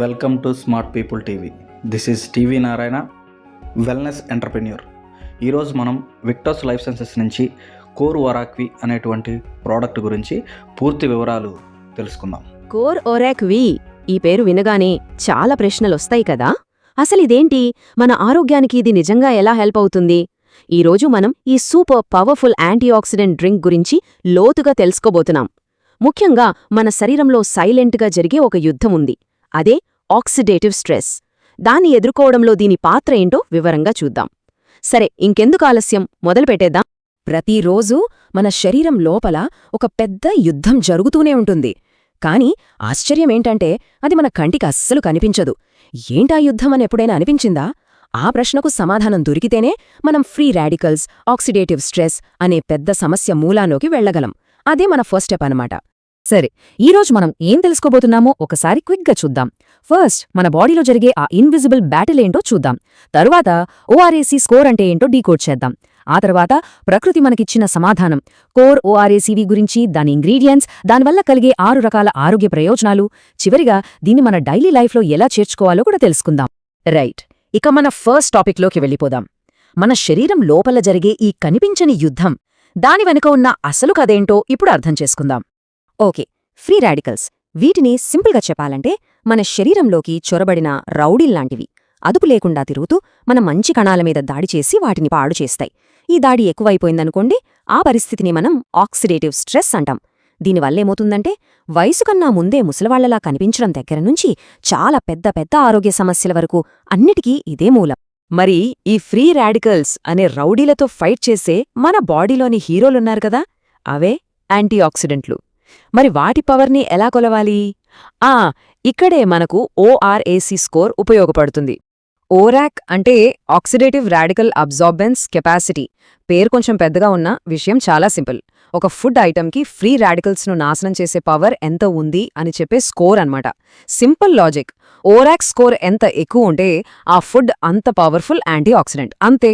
Welcome to smart people TV. This is TV Narayana wellness entrepreneur. ఈరోజు మనం Victors life sciences నుంచి core ఒరాక్వి అనేటువంటి ప్రోడక్ట్ గురించి పూర్తి వివరాలు తెలుసుకుందాం. కోర్ ఒరాక్వి ఈ పేరు వినగానే చాలా ప్రశ్నలు వస్తాయి కదా. అసలిదేంటి మన ఆరోగ్యానికి ఇది నిజంగా ఎలా హెల్ప్ అవుతుంది? ఈరోజు మనం ఈ సూపర్ పవర్ఫుల్ యాంటీఆక్సిడెంట్ డ్రింక్ గురించి లోతుగా తెలుసుకోబోతున్నాం. ముఖ్యంగా మన శరీరంలో సైలెంట్గా జరిగే ఒక యుద్ధం ఉంది. అదే ఆక్సిడేటివ్ స్ట్రెస్. దాన్ని ఎదుర్కోవడంలో దీని పాత్ర ఏంటో వివరంగా చూద్దాం. సరే ఇంకెందుకు ఆలస్యం? మొదలుపెట్టేద్దాం ప్రతిరోజూ మన శరీరం లోపల ఒక పెద్ద యుద్ధం జరుగుతూనే ఉంటుంది. కాని ఆశ్చర్యమేంటంటే అది మన కంటికి అస్సలు కనిపించదు. ఏంటా యుద్ధం అని ఎప్పుడైనా అనిపించిందా? ఆ ప్రశ్నకు సమాధానం దొరికితేనే మనం ఫ్రీ రాడికల్స్ ఆక్సిడేటివ్ స్ట్రెస్ అనే పెద్ద సమస్య మూలాలోకి వెళ్ళగలం అదే మన ఫస్ట్ స్టెప్ అనమాట సరే ఈరోజు మనం ఏం తెలుసుకోబోతున్నామో ఒకసారి క్విక్గా చూద్దాం. ఫస్ట్ మన బాడీలో జరిగే ఆ ఇన్విజిబుల్ బ్యాటిల్ ఏంటో చూద్దాం. తరువాత ఓఆర్ఏసీ స్కోర్ అంటే ఏంటో డీకోడ్ చేద్దాం. ఆ తర్వాత ప్రకృతి మనకిచ్చిన సమాధానం. కోర్ ఓఆర్ఏసీవి గురించి దాని ఇంగ్రీడియంట్స్ దానివల్ల కలిగే ఆరు రకాల ఆరోగ్య ప్రయోజనాలు. చివరిగా దీన్ని మన డైలీ లైఫ్లో ఎలా చేర్చుకోవాలో కూడా తెలుసుకుందాం. రైట్ ఇక మన ఫస్ట్ టాపిక్లోకి వెళ్ళిపోదాం. మన శరీరం లోపల జరిగే ఈ కనిపించని యుద్ధం దాని వెనుక ఉన్న అసలు కథేంటో ఇప్పుడు అర్థం చేసుకుందాం. Okay free radicals. వీటిని సింపుల్గా చెప్పాలంటే మన శరీరంలోకి చొరబడిన రౌడీల్లాంటివి. అదుపు లేకుండా తిరుగుతూ మన మంచి కణాల మీద దాడి చేసి వాటిని పాడు చేస్తాయి. ఈ దాడి ఎక్కువైపోయిందనుకోండి ఆ పరిస్థితిని మనం ఆక్సిడేటివ్ స్ట్రెస్ అంటాం. దీనివల్లేమవుతుందంటే వయసు కన్నా ముందే ముసలివాళ్ళలా కనిపించడం దగ్గర నుంచి చాలా పెద్ద పెద్ద ఆరోగ్య సమస్యల వరకు అన్నిటికీ ఇదే మూలం. మరి ఈ ఫ్రీ రాడికల్స్ అనే రౌడీలతో ఫైట్ చేసే మన బాడీలోని హీరోలున్నారు కదా అవే యాంటీఆక్సిడెంట్లు. మరి వాటి పవర్ని ఎలా కొలవాలి? ఆ ఇక్కడే మనకు ఓఆర్ఏసీ స్కోర్ ఉపయోగపడుతుంది. ఓరాక్ అంటే ఆక్సిడేటివ్ రాడికల్ అబ్జార్బెన్స్ కెపాసిటీ. పేరు కొంచెం పెద్దగా ఉన్న విషయం చాలా సింపుల్. ఒక ఫుడ్ ఐటమ్కి ఫ్రీ రాడికల్స్ను నాశనం చేసే పవర్ ఎంత ఉంది అని చెప్పే స్కోర్ అన్నమాట. Simple logic. ఓరాక్ స్కోర్ ఎంత ఎక్కువ ఉంటే ఆ ఫుడ్ అంత పవర్ఫుల్ యాంటీ ఆక్సిడెంట్. అంతే.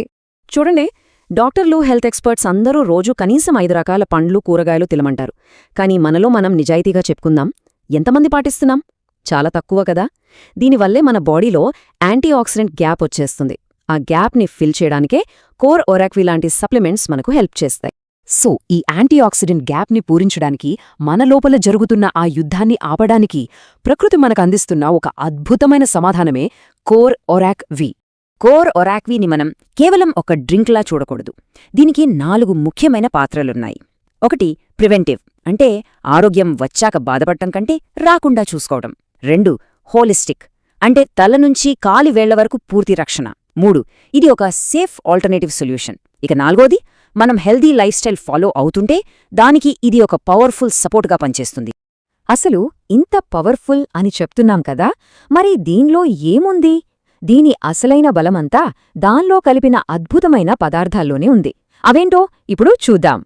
చూడండి డాక్టర్లు హెల్త్ ఎక్స్పర్ట్స్ అందరూ రోజు కనీసం ఐదు రకాల పండ్లు కూరగాయలు తినమంటారు. కానీ మనలో మనం నిజాయితీగా చెప్పుకుందాం. ఎంతమంది పాటిస్తున్నాం? చాలా తక్కువ కదా. దీనివల్లే మన బాడీలో యాంటీ ఆక్సిడెంట్ గ్యాప్ వచ్చేస్తుంది. ఆ గ్యాప్ని ఫిల్ చేయడానికే కోర్ ఒరాక్వి లాంటి సప్లిమెంట్స్ మనకు హెల్ప్ చేస్తాయి. సో ఈ యాంటీ ఆక్సిడెంట్ గ్యాప్ని పూరించడానికి మన లోపల జరుగుతున్న ఆ యుద్ధాన్ని ఆపడానికి ప్రకృతి మనకు అందిస్తున్న ఒక అద్భుతమైన సమాధానమే కోర్ ఒరాక్ వి కోర్ ఒరాక్వీని మనం కేవలం ఒక డ్రింక్లా చూడకూడదు. దీనికి నాలుగు ముఖ్యమైన పాత్రలున్నాయి. ఒకటి ప్రివెంటివ్ అంటే ఆరోగ్యం వచ్చాక బాధపడటం కంటే రాకుండా చూసుకోవడం రెండు హోలిస్టిక్ అంటే తల నుంచి కాలి వేళ్ళ వరకు పూర్తి రక్షణ. మూడు ఇది ఒక సేఫ్ ఆల్టర్నేటివ్ సొల్యూషన్. ఇక నాలుగోది మనం హెల్దీ లైఫ్ స్టైల్ ఫాలో అవుతుంటే దానికి ఇది ఒక పవర్ఫుల్ సపోర్ట్గా పనిచేస్తుంది. అసలు ఇంత పవర్ఫుల్ అని చెప్తున్నాం కదా మరి దీనిలో ఏముంది? దీని అసలైన బలమంతా దాన్లో కలిపిన అద్భుతమైన పదార్థాల్లోనే ఉంది. అవేంటో ఇప్పుడు చూద్దాం.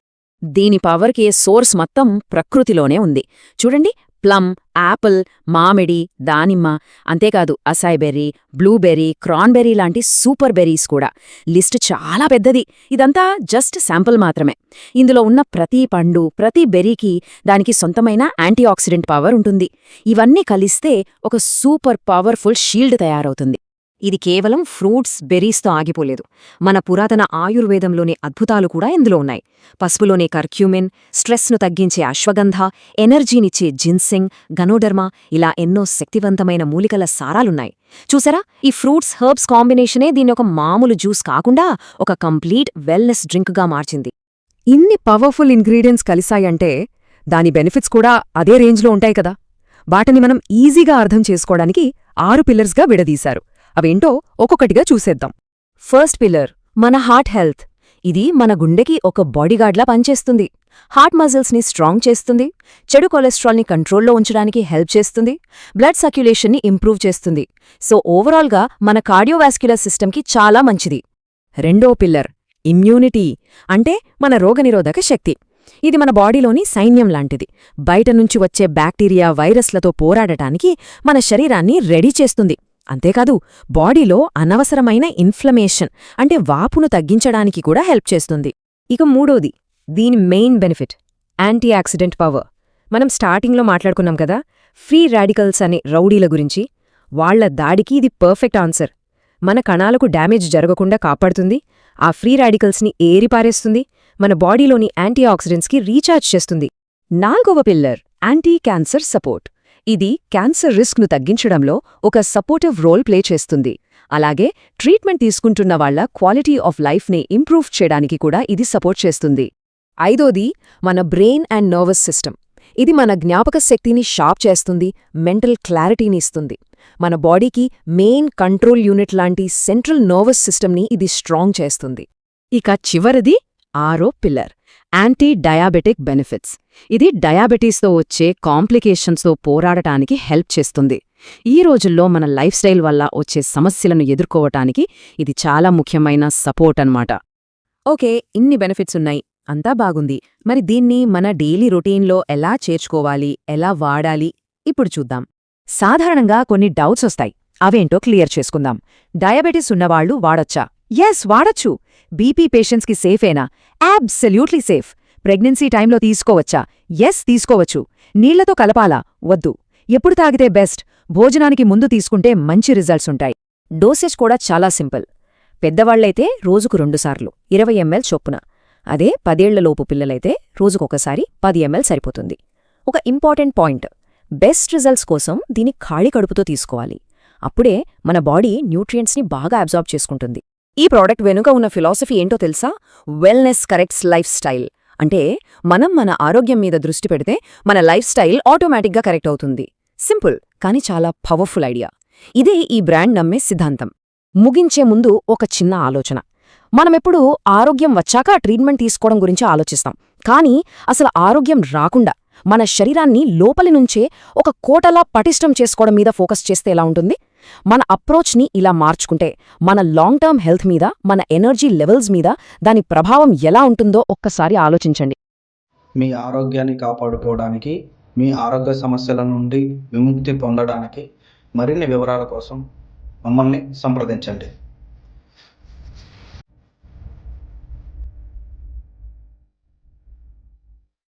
దీని పవర్కి సోర్స్ మొత్తం ప్రకృతిలోనే ఉంది. చూడండి ప్లమ్ యాపిల్ మామిడి దానిమ్మ అంతేకాదు అసాయిబెర్రీ బ్లూబెర్రీ క్రాన్బెర్రీ లాంటి సూపర్ బెర్రీస్ కూడా. లిస్ట్ చాలా పెద్దది. ఇదంతా జస్ట్ శాంపుల్ మాత్రమే. ఇందులో ఉన్న ప్రతి పండు ప్రతి బెర్రీకి దానికి సొంతమైన యాంటీఆక్సిడెంట్ పవర్ ఉంటుంది. ఇవన్నీ కలిస్తే ఒక సూపర్ పవర్ఫుల్ షీల్డ్ తయారవుతుంది. ఇది కేవలం ఫ్రూట్స్ బెర్రీస్తో ఆగిపోలేదు. మన పురాతన ఆయుర్వేదంలోని అద్భుతాలు కూడా ఇందులో ఉన్నాయి. పసుపులోనే కర్క్యూమిన్ స్ట్రెస్ను తగ్గించే అశ్వగంధ ఎనర్జీనిచ్చే జిన్సింగ్ గనోడర్మా ఇలా ఎన్నో శక్తివంతమైన మూలికల సారాలున్నాయి. చూసారా? ఈ ఫ్రూట్స్ హర్బ్స్ కాంబినేషనే దీన్ని ఒక మామూలు జ్యూస్ కాకుండా ఒక కంప్లీట్ వెల్నెస్ డ్రింక్గా మార్చింది. ఇన్ని పవర్ఫుల్ ఇంగ్రీడియంట్స్ కలిసాయంటే దాని బెనిఫిట్స్ కూడా అదే రేంజ్లో ఉంటాయి కదా. వాటిని మనం ఈజీగా అర్థం చేసుకోవడానికి ఆరు పిల్లర్స్గా విడదీశారు. అవేంటో ఒక్కొక్కటిగా చూసేద్దాం. ఫస్ట్ పిల్లర్ మన హార్ట్ హెల్త్. ఇది మన గుండెకి ఒక బాడీగార్డ్లా పనిచేస్తుంది. హార్ట్ మజిల్స్ని స్ట్రాంగ్ చేస్తుంది. చెడు కొలెస్ట్రాల్ని కంట్రోల్లో ఉంచడానికి హెల్ప్ చేస్తుంది. బ్లడ్ సర్క్యులేషన్ని ఇంప్రూవ్ చేస్తుంది. సో ఓవరాల్గా మన కార్డియోవాస్క్యులర్ సిస్టమ్కి చాలా మంచిది. రెండో పిల్లర్ ఇమ్యూనిటీ. అంటే మన రోగనిరోధక శక్తి. ఇది మన బాడీలోని సైన్యం లాంటిది. బయట నుంచి వచ్చే బ్యాక్టీరియా వైరస్లతో పోరాడటానికి మన శరీరాన్ని రెడీ చేస్తుంది. అంతేకాదు బాడీలో అనవసరమైన ఇన్ఫ్లమేషన్ అంటే వాపును తగ్గించడానికి కూడా హెల్ప్ చేస్తుంది. ఇక మూడోది దీని main benefit anti oxidant power. మనం స్టార్టింగ్లో మాట్లాడుకున్నాం కదా ఫ్రీ రాడికల్స్ అనే రౌడీల గురించి. వాళ్ళ దాడికి ఇది పర్ఫెక్ట్ ఆన్సర్. మన కణాలకు డ్యామేజ్ జరగకుండా కాపాడుతుంది ఆ ఫ్రీ రాడికల్స్ని ఏరిపారేస్తుంది మన బాడీలోని యాంటీ ఆక్సిడెంట్స్కి రీఛార్జ్ చేస్తుంది. నాల్గవ పిల్లర్ యాంటీ క్యాన్సర్ సపోర్ట్. ఇది క్యాన్సర్ రిస్క్ను తగ్గించడంలో ఒక సపోర్టివ్ రోల్ ప్లే చేస్తుంది. అలాగే ట్రీట్మెంట్ తీసుకుంటున్న వాళ్ళ క్వాలిటీ ఆఫ్ లైఫ్ని ఇంప్రూవ్ చేయడానికి కూడా ఇది సపోర్ట్ చేస్తుంది. ఐదోది మన బ్రెయిన్ అండ్ నర్వస్ సిస్టమ్. ఇది మన జ్ఞాపక శక్తిని షార్ప్ చేస్తుంది మెంటల్ క్లారిటీని ఇస్తుంది. మన బాడీకి మెయిన్ కంట్రోల్ యూనిట్ లాంటి సెంట్రల్ నర్వస్ సిస్టమ్ని ఇది స్ట్రాంగ్ చేస్తుంది. ఇక చివరిది ఆరో పిల్లర్ యాంటీ డయాబెటిక్ బెనిఫిట్స్. ఇది డయాబెటీస్తో వచ్చే కాంప్లికేషన్స్తో పోరాడటానికి హెల్ప్ చేస్తుంది. ఈ రోజుల్లో మన లైఫ్ స్టైల్ వల్ల వచ్చే సమస్యలను ఎదుర్కోవటానికి ఇది చాలా ముఖ్యమైన సపోర్ట్ అన్నమాట. ఓకే ఇన్ని బెనిఫిట్స్ ఉన్నాయి. అంతా బాగుంది. మరి దీన్ని మన డైలీ రొటీన్లో ఎలా చేర్చుకోవాలి? ఎలా వాడాలి? ఇప్పుడు చూద్దాం. సాధారణంగా కొన్ని డౌట్స్ వస్తాయి. అవేంటో క్లియర్ చేసుకుందాం. డయాబెటిస్ ఉన్నవాళ్ళు వాడొచ్చా? ఎస్ వాడొచ్చు. బీపీ పేషెంట్స్కి సేఫేనా అబ్సల్యూట్లీ సేఫ్ ప్రెగ్నెన్సీ టైంలో తీసుకోవచ్చా? ఎస్ తీసుకోవచ్చు. నీళ్ళతో కలపాలా? వద్దు. ఎప్పుడు తాగితే బెస్ట్ భోజనానికి ముందు తీసుకుంటే మంచి రిజల్ట్స్ ఉంటాయి. డోసేజ్ కూడా చాలా సింపుల్ పెద్దవాళ్ళైతే రోజుకు రెండుసార్లు ఇరవై ఎంఎల్ చొప్పున. అదే పదేళ్ళలోపు పిల్లలైతే రోజుకొకసారి పది ఎంఎల్ సరిపోతుంది. ఒక ఇంపార్టెంట్ పాయింట్ బెస్ట్ రిజల్ట్స్ కోసం దీన్ని ఖాళీ కడుపుతో తీసుకోవాలి. అప్పుడే మన బాడీ న్యూట్రియంట్స్ని బాగా అబ్జార్బ్ చేసుకుంటుంది. ఈ ప్రోడక్ట్ వెనుక ఉన్న ఫిలాసఫీ ఏంటో తెలుసా? వెల్నెస్ కరెక్ట్స్ లైఫ్ స్టైల్ అంటే మనం మన ఆరోగ్యం మీద దృష్టి పెడితే మన లైఫ్ స్టైల్ ఆటోమేటిక్గా కరెక్ట్ అవుతుంది. సింపుల్ కానీ చాలా పవర్ఫుల్ ఐడియా. ఇదే ఈ బ్రాండ్ నమ్మే సిద్ధాంతం. ముగించే ముందు ఒక చిన్న ఆలోచన. మనమెప్పుడు ఆరోగ్యం వచ్చాక ట్రీట్మెంట్ తీసుకోవడం గురించి ఆలోచిస్తాం. కానీ అసలు ఆరోగ్యం రాకుండా మన శరీరాన్ని లోపలి నుంచే ఒక కోటలా పటిష్టం చేసుకోవడం మీద ఫోకస్ చేస్తే ఎలా ఉంటుంది? మన అప్రోచ్ని ఇలా మార్చుకుంటే మన లాంగ్ టర్మ్ హెల్త్ మీద మన ఎనర్జీ లెవెల్స్ మీద దాని ప్రభావం ఎలా ఉంటుందో ఒక్కసారి ఆలోచించండి. మీ ఆరోగ్యాన్ని కాపాడుకోవడానికి మీ ఆరోగ్య సమస్యల నుండి విముక్తి పొందడానికి మరిన్ని వివరాల కోసం మమ్మల్ని సంప్రదించండి.